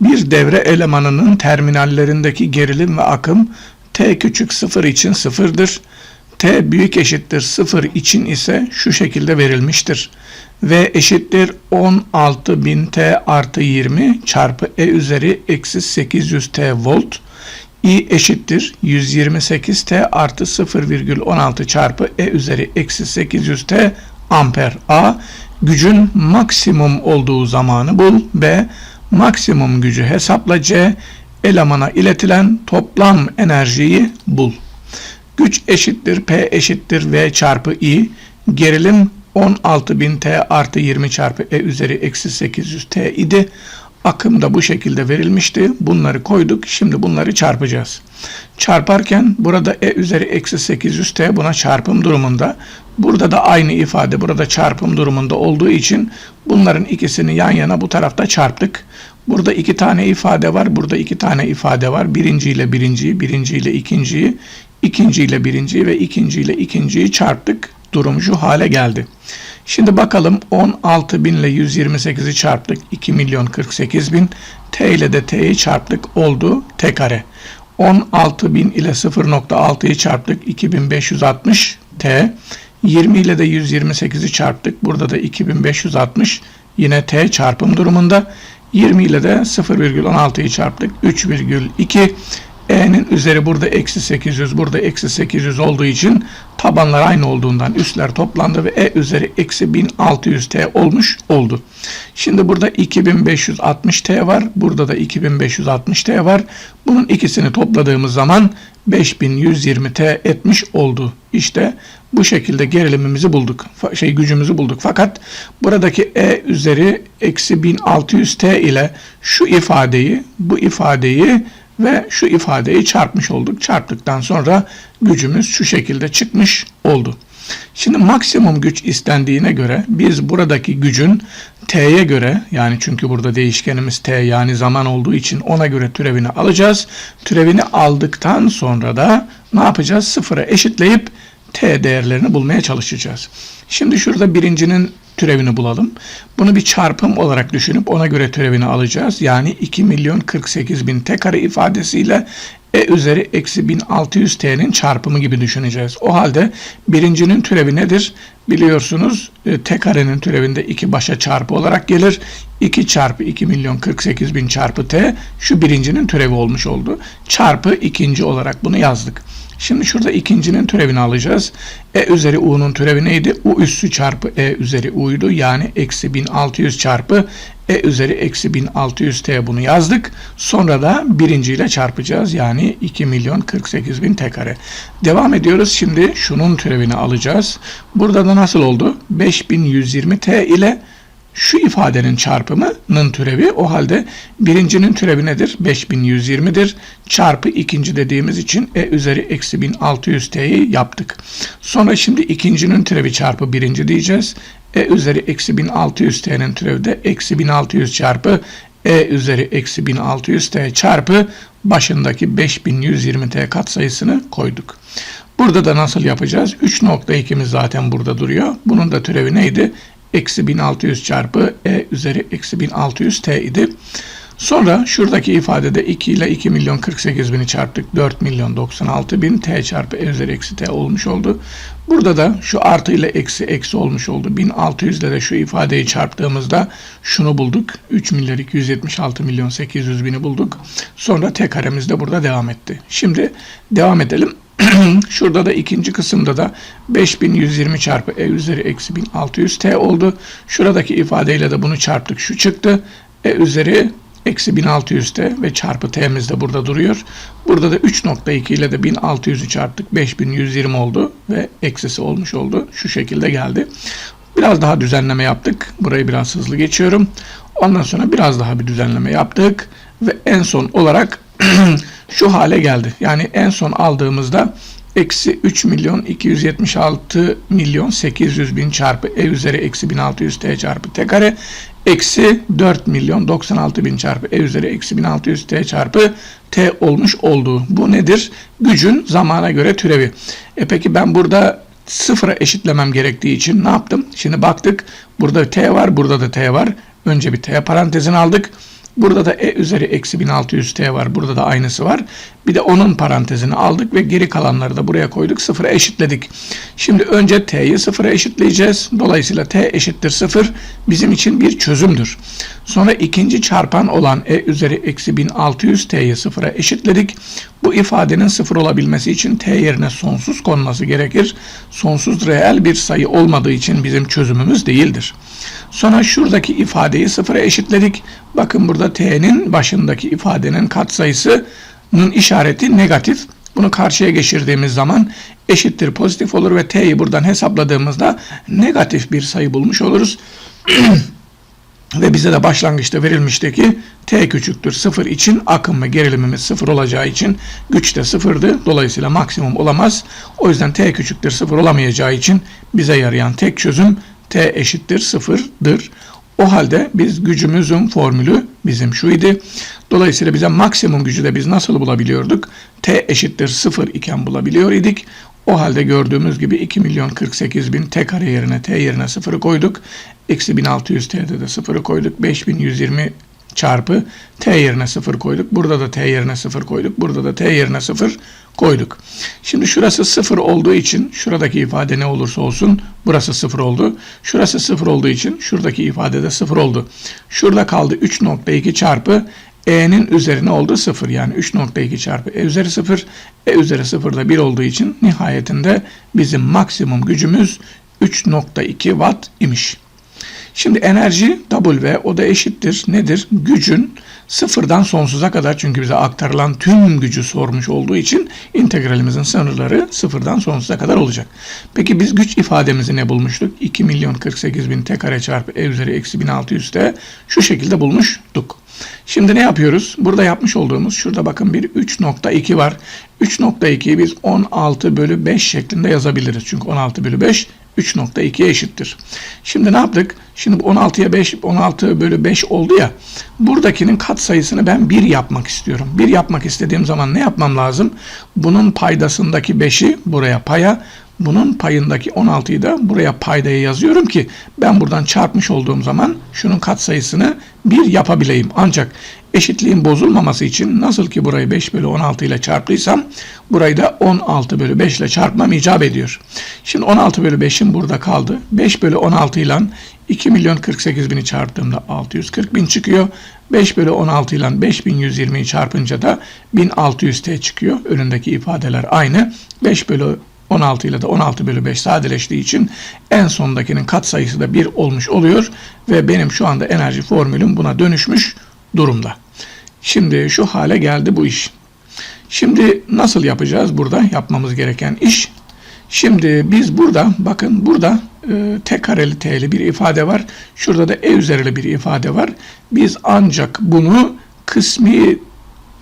Bir devre elemanının terminallerindeki gerilim ve akım T küçük 0 için sıfırdır. T büyük eşittir 0 için ise şu şekilde verilmiştir. V eşittir 16.000 T artı 20 çarpı E üzeri eksi 800 T volt. I eşittir 128 T artı 0,16 çarpı E üzeri eksi 800 T amper. A. Gücün maksimum olduğu zamanı bul. B. Maksimum gücü hesapla. C. Elemana iletilen toplam enerjiyi bul. Güç eşittir P eşittir V çarpı I. Gerilim 16.000 T artı 20 çarpı E üzeri eksi 800 T idi. Akım da bu şekilde verilmişti. Bunları koyduk. Şimdi bunları çarpacağız. Çarparken burada E üzeri eksi 800 T buna çarpım durumunda. Burada da aynı ifade burada çarpım durumunda olduğu için bunların ikisini yan yana bu tarafta çarptık. Burada iki tane ifade var. Burada iki tane ifade var. Birinci ile birinciyi, birinci ile ikinciyi, ikinci ile birinciyi ve ikinci ile ikinciyi çarptık. Durum şu hale geldi. Şimdi bakalım 16 bin ile 128'i çarptık. 2 milyon 48 bin. T ile de T'yi çarptık. Oldu T kare. 16 bin ile 0.6'yı çarptık. 2560 T. 20 ile de 128'i çarptık. Burada da 2560 yine T çarpım durumunda. 20 ile de 0,16'yı çarptık. 3,2 E'nin üzeri burada eksi 800, burada eksi 800 olduğu için tabanlar aynı olduğundan üstler toplandı ve E üzeri eksi 1600 T olmuş oldu. Şimdi burada 2560 T var, burada da 2560 T var. Bunun ikisini topladığımız zaman 5120 T etmiş oldu. İşte bu şekilde gerilimimizi bulduk. Şey gücümüzü bulduk. Fakat buradaki E üzeri eksi 1600 T ile şu ifadeyi, bu ifadeyi ve şu ifadeyi çarpmış olduk. Çarptıktan sonra gücümüz şu şekilde çıkmış oldu. Şimdi maksimum güç istendiğine göre biz buradaki gücün t'ye göre yani çünkü burada değişkenimiz t yani zaman olduğu için ona göre türevini alacağız. Türevini aldıktan sonra da ne yapacağız? Sıfıra eşitleyip t değerlerini bulmaya çalışacağız. Şimdi şurada birincinin türevini bulalım. Bunu bir çarpım olarak düşünüp ona göre türevini alacağız. Yani 2 milyon 48 bin t kare ifadesiyle e üzeri eksi 1600 t'nin çarpımı gibi düşüneceğiz. O halde birincinin türevi nedir? Biliyorsunuz e, t karenin türevinde 2 başa çarpı olarak gelir. 2 çarpı 2 milyon 48 bin çarpı t şu birincinin türevi olmuş oldu. Çarpı ikinci olarak bunu yazdık. Şimdi şurada ikincinin türevini alacağız. E üzeri u'nun türevi neydi? u üssü çarpı e üzeri u'ydu. Yani eksi 1600 çarpı e üzeri eksi 1600 t bunu yazdık. Sonra da birinciyle çarpacağız. Yani 2 milyon 48 bin t kare. Devam ediyoruz. Şimdi şunun türevini alacağız. Burada da nasıl oldu? 5120 t ile şu ifadenin çarpımının türevi o halde birincinin türevi nedir? 5120'dir. Çarpı ikinci dediğimiz için e üzeri eksi 1600 t'yi yaptık. Sonra şimdi ikincinin türevi çarpı birinci diyeceğiz. E üzeri eksi 1600 t'nin türevi de eksi 1600 çarpı e üzeri eksi 1600 t çarpı başındaki 5120 t katsayısını koyduk. Burada da nasıl yapacağız? 3.2'miz zaten burada duruyor. Bunun da türevi neydi? Eksi 1600 çarpı e üzeri eksi 1600 t idi. Sonra şuradaki ifadede 2 ile 2 milyon 48 bini çarptık. 4 milyon 96 bin t çarpı e üzeri eksi t olmuş oldu. Burada da şu artı ile eksi eksi olmuş oldu. 1600 ile de şu ifadeyi çarptığımızda şunu bulduk. 3 milyar 276 milyon 800 bini bulduk. Sonra t karemiz de burada devam etti. Şimdi devam edelim. Şurada da ikinci kısımda da 5120 çarpı e üzeri eksi 1600 t oldu. Şuradaki ifadeyle de bunu çarptık. Şu çıktı. e üzeri eksi 1600 t ve çarpı t'miz de burada duruyor. Burada da 3.2 ile de 1600'ü çarptık. 5120 oldu ve eksisi olmuş oldu. Şu şekilde geldi. Biraz daha düzenleme yaptık. Burayı biraz hızlı geçiyorum. Ondan sonra biraz daha bir düzenleme yaptık. Ve en son olarak şu hale geldi. Yani en son aldığımızda eksi 3 milyon 276 milyon 800 bin çarpı e üzeri eksi 1600 t çarpı t kare eksi 4 milyon 96 bin çarpı e üzeri eksi 1600 t çarpı t olmuş oldu. Bu nedir? Gücün zamana göre türevi. E peki ben burada sıfıra eşitlemem gerektiği için ne yaptım? Şimdi baktık burada t var burada da t var. Önce bir t parantezini aldık. Burada da e üzeri eksi 1600t var. Burada da aynısı var. Bir de onun parantezini aldık ve geri kalanları da buraya koyduk. Sıfıra eşitledik. Şimdi önce t'yi sıfıra eşitleyeceğiz. Dolayısıyla t eşittir sıfır bizim için bir çözümdür. Sonra ikinci çarpan olan e üzeri eksi 1600t'yi sıfıra eşitledik. Bu ifadenin sıfır olabilmesi için t yerine sonsuz konması gerekir. Sonsuz reel bir sayı olmadığı için bizim çözümümüz değildir. Sonra şuradaki ifadeyi sıfıra eşitledik. Bakın burada t'nin başındaki ifadenin katsayısının işareti negatif. Bunu karşıya geçirdiğimiz zaman eşittir pozitif olur ve t'yi buradan hesapladığımızda negatif bir sayı bulmuş oluruz. ve bize de başlangıçta verilmişti ki t küçüktür 0 için akım ve gerilimimiz 0 olacağı için güç de 0'dı. Dolayısıyla maksimum olamaz. O yüzden t küçüktür 0 olamayacağı için bize yarayan tek çözüm t eşittir 0'dır. O halde biz gücümüzün formülü bizim şuydu. Dolayısıyla bize maksimum gücü de biz nasıl bulabiliyorduk? T eşittir 0 iken bulabiliyor idik. O halde gördüğümüz gibi 2 milyon 48 bin T kare yerine T yerine 0'ı koyduk. Eksi 1600 T'de de 0'ı koyduk. 5120 çarpı T yerine 0 koyduk. Burada da T yerine 0 koyduk. Burada da T yerine 0 koyduk. Şimdi şurası 0 olduğu için şuradaki ifade ne olursa olsun burası 0 oldu. Şurası 0 olduğu için şuradaki ifade de 0 oldu. Şurada kaldı 3.2 çarpı e'nin üzerine oldu 0 yani 3.2 çarpı e üzeri 0 e üzeri 0 da 1 olduğu için nihayetinde bizim maksimum gücümüz 3.2 watt imiş. Şimdi enerji W o da eşittir. Nedir? Gücün sıfırdan sonsuza kadar çünkü bize aktarılan tüm gücü sormuş olduğu için integralimizin sınırları sıfırdan sonsuza kadar olacak. Peki biz güç ifademizi ne bulmuştuk? 2 milyon 48 bin t kare çarpı e üzeri eksi 1600 t şu şekilde bulmuştuk. Şimdi ne yapıyoruz? Burada yapmış olduğumuz şurada bakın bir 3.2 var. 3.2'yi biz 16 bölü 5 şeklinde yazabiliriz. Çünkü 16 bölü 5 3.2'ye eşittir. Şimdi ne yaptık? Şimdi 16'ya 5, 16 bölü 5 oldu ya. Buradakinin kat sayısını ben 1 yapmak istiyorum. 1 yapmak istediğim zaman ne yapmam lazım? Bunun paydasındaki 5'i buraya paya, bunun payındaki 16'yı da buraya paydaya yazıyorum ki ben buradan çarpmış olduğum zaman şunun katsayısını 1 yapabileyim. Ancak eşitliğin bozulmaması için nasıl ki burayı 5 bölü 16 ile çarptıysam burayı da 16 bölü 5 ile çarpmam icap ediyor. Şimdi 16 bölü 5'im burada kaldı. 5 bölü 16 ile 2 milyon 48 bini çarptığımda 640 bin çıkıyor. 5 bölü 16 ile 5120'yi çarpınca da 1600 T çıkıyor. Önündeki ifadeler aynı. 5 bölü 16 ile de 16 bölü 5 sadeleştiği için en sondakinin katsayısı da 1 olmuş oluyor ve benim şu anda enerji formülüm buna dönüşmüş durumda. Şimdi şu hale geldi bu iş. Şimdi nasıl yapacağız burada yapmamız gereken iş? Şimdi biz burada bakın burada e, t kareli t'li bir ifade var. Şurada da e üzerili bir ifade var. Biz ancak bunu kısmi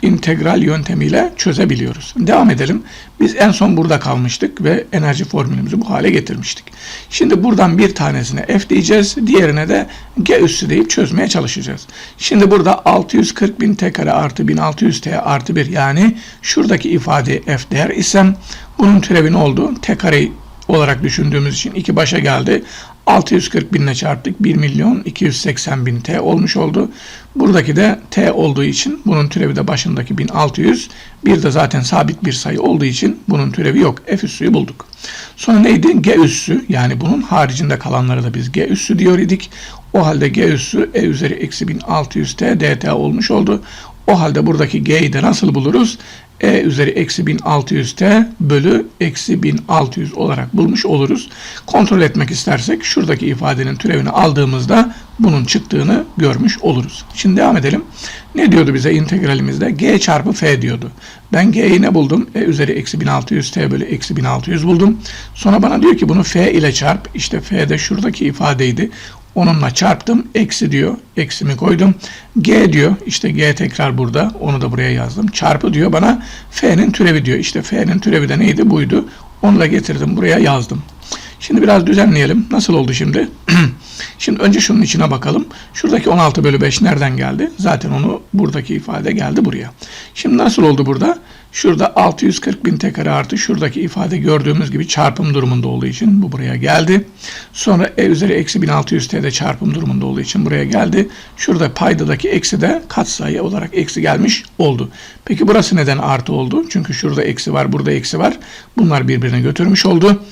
integral yöntemiyle çözebiliyoruz. Devam edelim. Biz en son burada kalmıştık ve enerji formülümüzü bu hale getirmiştik. Şimdi buradan bir tanesine f diyeceğiz. Diğerine de g üssü deyip çözmeye çalışacağız. Şimdi burada 640 bin t kare artı 1600 t artı 1 yani şuradaki ifade f değer isem bunun türevi ne oldu? t kare olarak düşündüğümüz için iki başa geldi. 640 binle çarptık 1 milyon 280 bin T olmuş oldu. Buradaki de T olduğu için bunun türevi de başındaki 1600. Bir de zaten sabit bir sayı olduğu için bunun türevi yok. F üssüyü bulduk. Sonra neydi? G üssü yani bunun haricinde kalanları da biz G üssü diyor idik. O halde G üssü E üzeri eksi 1600 T dt olmuş oldu. O halde buradaki G'yi de nasıl buluruz? E üzeri eksi 1600t bölü eksi 1600 olarak bulmuş oluruz. Kontrol etmek istersek şuradaki ifadenin türevini aldığımızda bunun çıktığını görmüş oluruz. Şimdi devam edelim. Ne diyordu bize integralimizde? g çarpı f diyordu. Ben g'yi ne buldum? E üzeri eksi 1600t bölü eksi 1600 buldum. Sonra bana diyor ki bunu f ile çarp. İşte f de şuradaki ifadeydi. Onunla çarptım. Eksi diyor. Eksimi koydum. G diyor. İşte G tekrar burada. Onu da buraya yazdım. Çarpı diyor bana. F'nin türevi diyor. İşte F'nin türevi de neydi? Buydu. Onu da getirdim. Buraya yazdım. Şimdi biraz düzenleyelim. Nasıl oldu şimdi? şimdi önce şunun içine bakalım. Şuradaki 16 bölü 5 nereden geldi? Zaten onu buradaki ifade geldi buraya. Şimdi nasıl oldu burada? Şurada 640 bin t kare artı şuradaki ifade gördüğümüz gibi çarpım durumunda olduğu için bu buraya geldi. Sonra e üzeri eksi 1600 t de çarpım durumunda olduğu için buraya geldi. Şurada paydadaki eksi de katsayı olarak eksi gelmiş oldu. Peki burası neden artı oldu? Çünkü şurada eksi var, burada eksi var. Bunlar birbirine götürmüş oldu.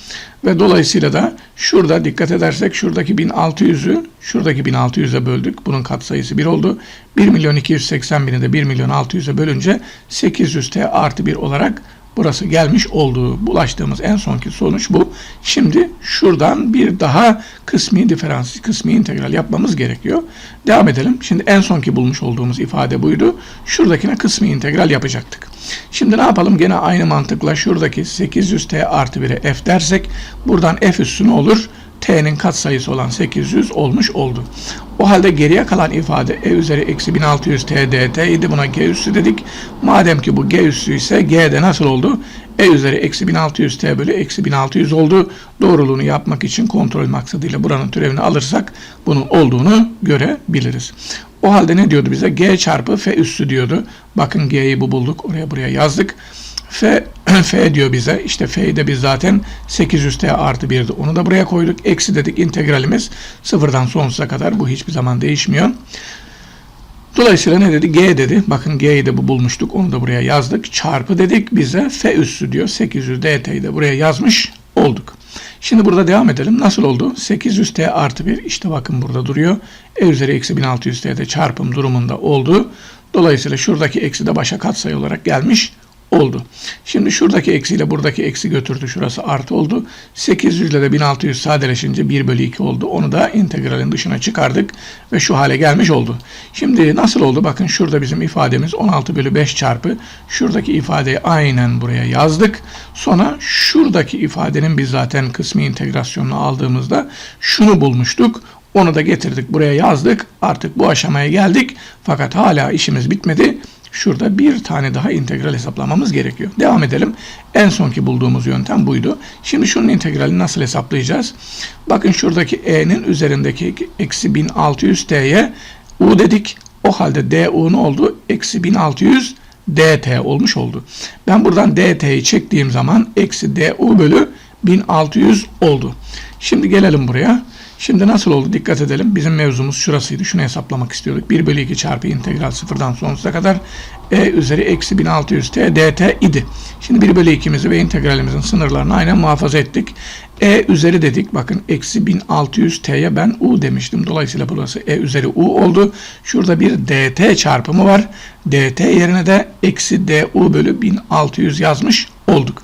Ve dolayısıyla da şurada dikkat edersek şuradaki 1600'ü şuradaki 1600'e böldük. Bunun katsayısı 1 oldu. 1 milyon 280 bini de 1 milyon 600'e bölünce 800t artı 1 olarak burası gelmiş olduğu bulaştığımız en sonki sonuç bu. Şimdi şuradan bir daha kısmi diferans, kısmi integral yapmamız gerekiyor. Devam edelim. Şimdi en sonki bulmuş olduğumuz ifade buydu. Şuradakine kısmi integral yapacaktık. Şimdi ne yapalım? Gene aynı mantıkla şuradaki 800t artı 1'e f dersek buradan f üssü ne olur? T'nin katsayısı olan 800 olmuş oldu. O halde geriye kalan ifade e üzeri eksi 1600 t dt idi. Buna g üssü dedik. Madem ki bu g üssü ise g de nasıl oldu? e üzeri eksi 1600 t bölü eksi 1600 oldu. Doğruluğunu yapmak için kontrol maksadıyla buranın türevini alırsak bunun olduğunu görebiliriz. O halde ne diyordu bize? G çarpı F üssü diyordu. Bakın G'yi bu bulduk. Oraya buraya yazdık. F, F diyor bize. İşte F'yi de biz zaten 800T artı 1'di. Onu da buraya koyduk. Eksi dedik integralimiz sıfırdan sonsuza kadar. Bu hiçbir zaman değişmiyor. Dolayısıyla ne dedi? G dedi. Bakın G'yi de bu bulmuştuk. Onu da buraya yazdık. Çarpı dedik. Bize F üssü diyor. 800 DT'yi de buraya yazmış olduk. Şimdi burada devam edelim. Nasıl oldu? 800T artı 1 işte bakın burada duruyor. E üzeri eksi 1600T'de çarpım durumunda oldu. Dolayısıyla şuradaki eksi de başa katsayı olarak gelmiş oldu. Şimdi şuradaki eksiyle buradaki eksi götürdü. Şurası artı oldu. 800 ile de 1600 sadeleşince 1 bölü 2 oldu. Onu da integralin dışına çıkardık ve şu hale gelmiş oldu. Şimdi nasıl oldu? Bakın şurada bizim ifademiz 16 bölü 5 çarpı şuradaki ifadeyi aynen buraya yazdık. Sonra şuradaki ifadenin biz zaten kısmi integrasyonunu aldığımızda şunu bulmuştuk. Onu da getirdik buraya yazdık. Artık bu aşamaya geldik. Fakat hala işimiz bitmedi. Şurada bir tane daha integral hesaplamamız gerekiyor. Devam edelim. En sonki bulduğumuz yöntem buydu. Şimdi şunun integralini nasıl hesaplayacağız? Bakın şuradaki e'nin üzerindeki eksi 1600t'ye u dedik. O halde du ne oldu? Eksi 1600 dt olmuş oldu. Ben buradan dt'yi çektiğim zaman eksi du bölü 1600 oldu. Şimdi gelelim buraya. Şimdi nasıl oldu dikkat edelim. Bizim mevzumuz şurasıydı. Şunu hesaplamak istiyorduk. 1 bölü 2 çarpı integral sıfırdan sonsuza kadar e üzeri eksi 1600 t dt idi. Şimdi 1 bölü 2'mizi ve integralimizin sınırlarını aynen muhafaza ettik. e üzeri dedik. Bakın eksi 1600 t'ye ben u demiştim. Dolayısıyla burası e üzeri u oldu. Şurada bir dt çarpımı var. dt yerine de eksi du bölü 1600 yazmış olduk.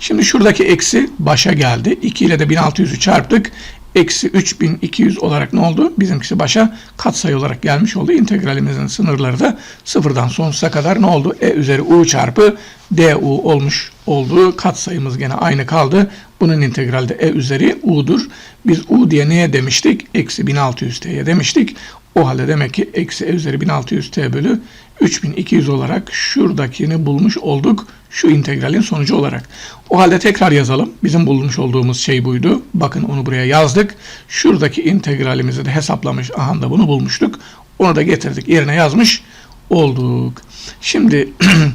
Şimdi şuradaki eksi başa geldi. 2 ile de 1600'ü çarptık eksi 3200 olarak ne oldu? Bizimkisi başa katsayı olarak gelmiş oldu. İntegralimizin sınırları da sıfırdan sonsuza kadar ne oldu? E üzeri u çarpı du olmuş oldu. Katsayımız gene aynı kaldı. Bunun integralde e üzeri u'dur. Biz u diye neye demiştik? Eksi 1600t'ye demiştik. O halde demek ki eksi e üzeri 1600t bölü 3200 olarak şuradakini bulmuş olduk. Şu integralin sonucu olarak. O halde tekrar yazalım. Bizim bulmuş olduğumuz şey buydu. Bakın onu buraya yazdık. Şuradaki integralimizi de hesaplamış. Aha da bunu bulmuştuk. Onu da getirdik. Yerine yazmış olduk. Şimdi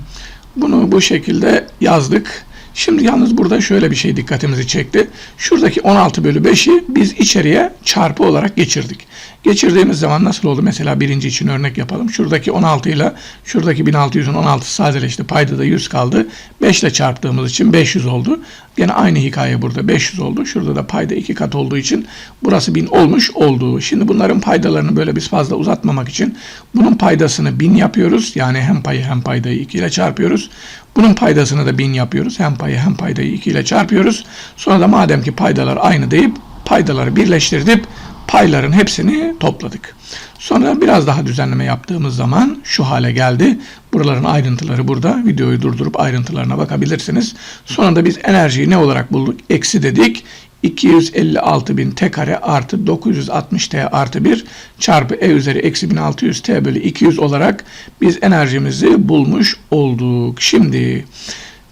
bunu bu şekilde yazdık. Şimdi yalnız burada şöyle bir şey dikkatimizi çekti. Şuradaki 16 bölü 5'i biz içeriye çarpı olarak geçirdik. Geçirdiğimiz zaman nasıl oldu? Mesela birinci için örnek yapalım. Şuradaki 16 ile şuradaki 1600'ün 16 sadeleşti. Payda da 100 kaldı. 5 ile çarptığımız için 500 oldu. Gene aynı hikaye burada 500 oldu. Şurada da payda 2 kat olduğu için burası 1000 olmuş oldu. Şimdi bunların paydalarını böyle biz fazla uzatmamak için bunun paydasını 1000 yapıyoruz. Yani hem payı hem paydayı 2 ile çarpıyoruz. Bunun paydasını da 1000 yapıyoruz. Hem payı hem paydayı 2 ile çarpıyoruz. Sonra da madem ki paydalar aynı deyip paydaları birleştirdik payların hepsini topladık. Sonra biraz daha düzenleme yaptığımız zaman şu hale geldi. Buraların ayrıntıları burada. Videoyu durdurup ayrıntılarına bakabilirsiniz. Sonra da biz enerjiyi ne olarak bulduk? Eksi dedik. 256 bin t kare artı 960 t artı 1 çarpı e üzeri eksi 1600 t bölü 200 olarak biz enerjimizi bulmuş olduk. Şimdi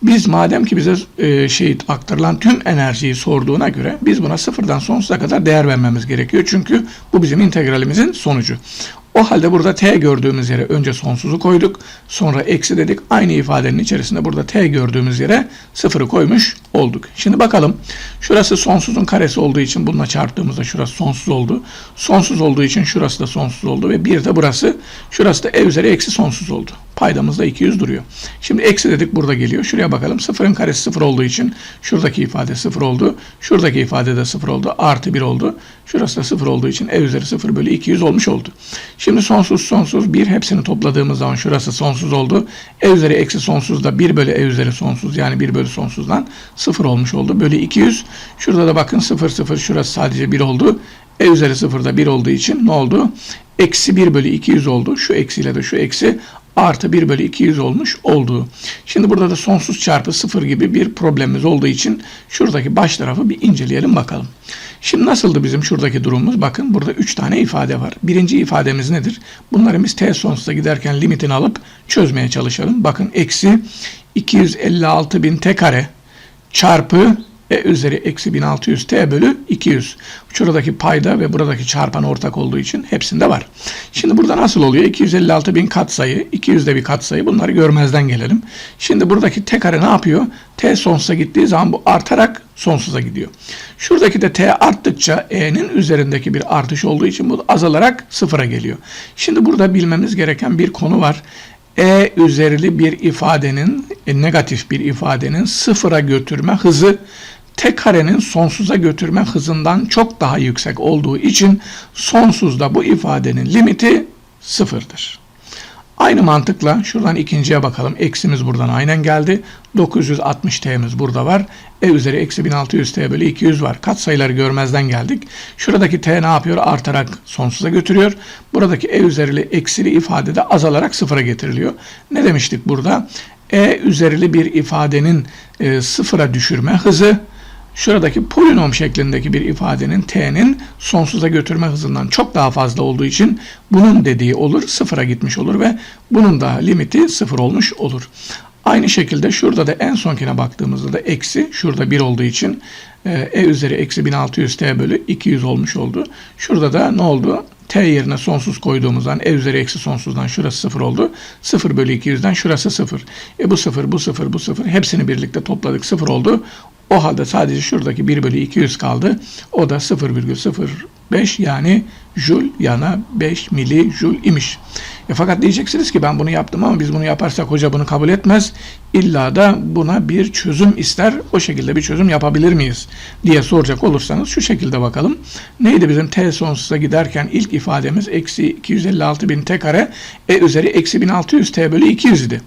biz madem ki bize e, şey aktarılan tüm enerjiyi sorduğuna göre biz buna sıfırdan sonsuza kadar değer vermemiz gerekiyor. Çünkü bu bizim integralimizin sonucu. O halde burada t gördüğümüz yere önce sonsuzu koyduk. Sonra eksi dedik. Aynı ifadenin içerisinde burada t gördüğümüz yere sıfırı koymuş olduk. Şimdi bakalım. Şurası sonsuzun karesi olduğu için bununla çarptığımızda şurası sonsuz oldu. Sonsuz olduğu için şurası da sonsuz oldu ve bir de burası. Şurası da e üzeri eksi sonsuz oldu. Paydamızda 200 duruyor. Şimdi eksi dedik burada geliyor. Şuraya bakalım. Sıfırın karesi sıfır olduğu için şuradaki ifade sıfır oldu. Şuradaki ifade de sıfır oldu. Artı bir oldu. Şurası da sıfır olduğu için e üzeri sıfır bölü 200 olmuş oldu. Şimdi sonsuz sonsuz bir hepsini topladığımız zaman şurası sonsuz oldu. E üzeri eksi sonsuz da 1 bölü e üzeri sonsuz yani 1 bölü sonsuzdan sıfır olmuş oldu. Bölü 200. Şurada da bakın sıfır sıfır şurası sadece 1 oldu. E üzeri sıfırda 1 olduğu için ne oldu? Eksi 1 bölü 200 oldu. Şu eksiyle de şu eksi artı 1 bölü 200 olmuş olduğu. Şimdi burada da sonsuz çarpı 0 gibi bir problemimiz olduğu için şuradaki baş tarafı bir inceleyelim bakalım. Şimdi nasıldı bizim şuradaki durumumuz? Bakın burada 3 tane ifade var. Birinci ifademiz nedir? Bunları biz t sonsuza giderken limitini alıp çözmeye çalışalım. Bakın eksi 256 bin t kare çarpı e üzeri eksi 1600 t bölü 200. Şuradaki payda ve buradaki çarpan ortak olduğu için hepsinde var. Şimdi burada nasıl oluyor? 256 bin katsayı, 200 de bir katsayı bunları görmezden gelelim. Şimdi buradaki t kare ne yapıyor? t sonsuza gittiği zaman bu artarak sonsuza gidiyor. Şuradaki de t arttıkça e'nin üzerindeki bir artış olduğu için bu azalarak sıfıra geliyor. Şimdi burada bilmemiz gereken bir konu var e üzerili bir ifadenin, e, negatif bir ifadenin sıfıra götürme hızı t karenin sonsuza götürme hızından çok daha yüksek olduğu için sonsuzda bu ifadenin limiti sıfırdır. Aynı mantıkla şuradan ikinciye bakalım. Eksimiz buradan aynen geldi. 960t'miz burada var. E üzeri eksi 1600t bölü 200 var. Kat sayıları görmezden geldik. Şuradaki t ne yapıyor? Artarak sonsuza götürüyor. Buradaki e üzerili eksili ifade de azalarak sıfıra getiriliyor. Ne demiştik burada? E üzerili bir ifadenin e, sıfıra düşürme hızı şuradaki polinom şeklindeki bir ifadenin t'nin sonsuza götürme hızından çok daha fazla olduğu için bunun dediği olur sıfıra gitmiş olur ve bunun da limiti sıfır olmuş olur. Aynı şekilde şurada da en sonkine baktığımızda da eksi şurada 1 olduğu için e, e üzeri eksi 1600 t bölü 200 olmuş oldu. Şurada da ne oldu? T yerine sonsuz koyduğumuzdan e üzeri eksi sonsuzdan şurası 0 oldu. 0 bölü 200'den şurası 0. E bu 0, bu 0, bu 0 hepsini birlikte topladık 0 oldu. O halde sadece şuradaki 1 bölü 200 kaldı. O da 0,05 yani jul yana 5 mili jul imiş. E fakat diyeceksiniz ki ben bunu yaptım ama biz bunu yaparsak hoca bunu kabul etmez. İlla da buna bir çözüm ister. O şekilde bir çözüm yapabilir miyiz? diye soracak olursanız şu şekilde bakalım. Neydi bizim t sonsuza giderken ilk ifademiz eksi 256 bin t kare e üzeri eksi 1600 t bölü 200 idi.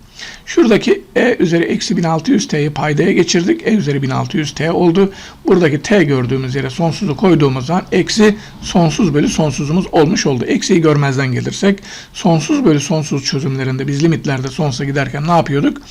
Şuradaki e üzeri eksi 1600 t'yi paydaya geçirdik. e üzeri 1600 t oldu. Buradaki t gördüğümüz yere sonsuzu koyduğumuz zaman eksi sonsuz bölü sonsuzumuz olmuş oldu. Eksiyi görmezden gelirsek sonsuz bölü sonsuz çözümlerinde biz limitlerde sonsuza giderken ne yapıyorduk?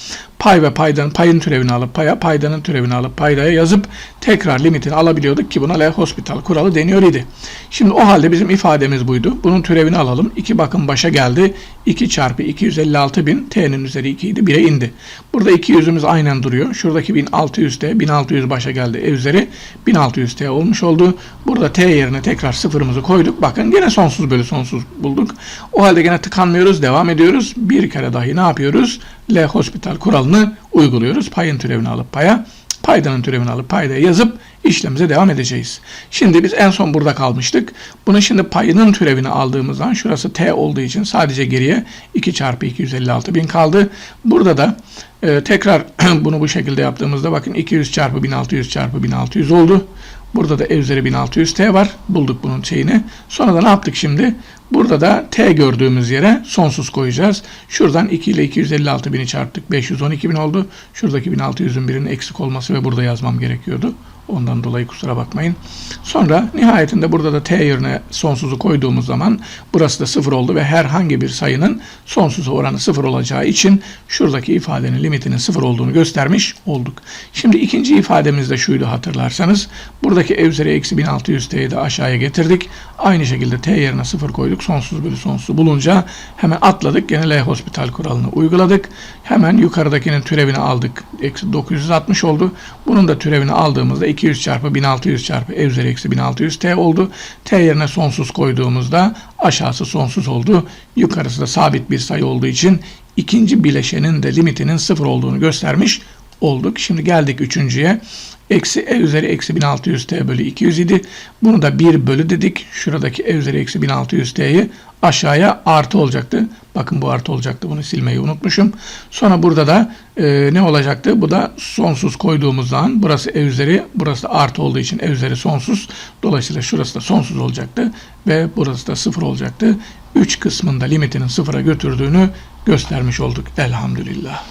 Pay ve paydanın payın türevini alıp paya, paydanın türevini alıp paydaya yazıp tekrar limitini alabiliyorduk ki buna Le Hospital kuralı deniyor idi. Şimdi o halde bizim ifademiz buydu. Bunun türevini alalım. 2 bakın başa geldi. 2 çarpı 256 bin t'nin üzeri 2 idi 1'e indi. Burada 200'ümüz aynen duruyor. Şuradaki 1600 t 1600 başa geldi e üzeri 1600 t olmuş oldu. Burada t yerine tekrar sıfırımızı koyduk. Bakın gene sonsuz bölü sonsuz bulduk. O halde gene tıkanmıyoruz. Devam ediyoruz. Bir kere dahi ne yapıyoruz? Le Hospital kuralını uyguluyoruz. Payın türevini alıp paya paydanın türevini alıp paydaya yazıp işlemimize devam edeceğiz. Şimdi biz en son burada kalmıştık. Bunu şimdi payının türevini aldığımızdan şurası t olduğu için sadece geriye 2 çarpı 256 bin kaldı. Burada da e, tekrar bunu bu şekilde yaptığımızda bakın 200 çarpı 1600 çarpı 1600 oldu. Burada da e üzeri 1600 t var. Bulduk bunun şeyini. Sonra da ne yaptık şimdi? Burada da t gördüğümüz yere sonsuz koyacağız. Şuradan 2 ile 256 bini çarptık. 512 bin oldu. Şuradaki 1600'ün birinin eksik olması ve burada yazmam gerekiyordu. Ondan dolayı kusura bakmayın. Sonra nihayetinde burada da t yerine sonsuzu koyduğumuz zaman burası da sıfır oldu ve herhangi bir sayının sonsuza oranı sıfır olacağı için şuradaki ifadenin limitinin sıfır olduğunu göstermiş olduk. Şimdi ikinci ifademiz de şuydu hatırlarsanız. Buradaki e üzeri eksi 1600 t'yi de aşağıya getirdik. Aynı şekilde t yerine sıfır koyduk. Sonsuz bölü sonsuz bulunca hemen atladık. Gene L hospital kuralını uyguladık. Hemen yukarıdakinin türevini aldık. Eksi 960 oldu. Bunun da türevini aldığımızda 200 çarpı 1600 çarpı e üzeri eksi 1600 t oldu. T yerine sonsuz koyduğumuzda aşağısı sonsuz oldu. Yukarısı da sabit bir sayı olduğu için ikinci bileşenin de limitinin sıfır olduğunu göstermiş olduk. Şimdi geldik üçüncüye. Eksi e üzeri eksi 1600 t bölü 200 idi. Bunu da 1 bölü dedik. Şuradaki e üzeri eksi 1600 t'yi aşağıya artı olacaktı. Bakın bu artı olacaktı. Bunu silmeyi unutmuşum. Sonra burada da e, ne olacaktı? Bu da sonsuz koyduğumuzdan burası e üzeri burası da artı olduğu için e üzeri sonsuz. Dolayısıyla şurası da sonsuz olacaktı. Ve burası da sıfır olacaktı. 3 kısmında limitinin sıfıra götürdüğünü göstermiş olduk. Elhamdülillah.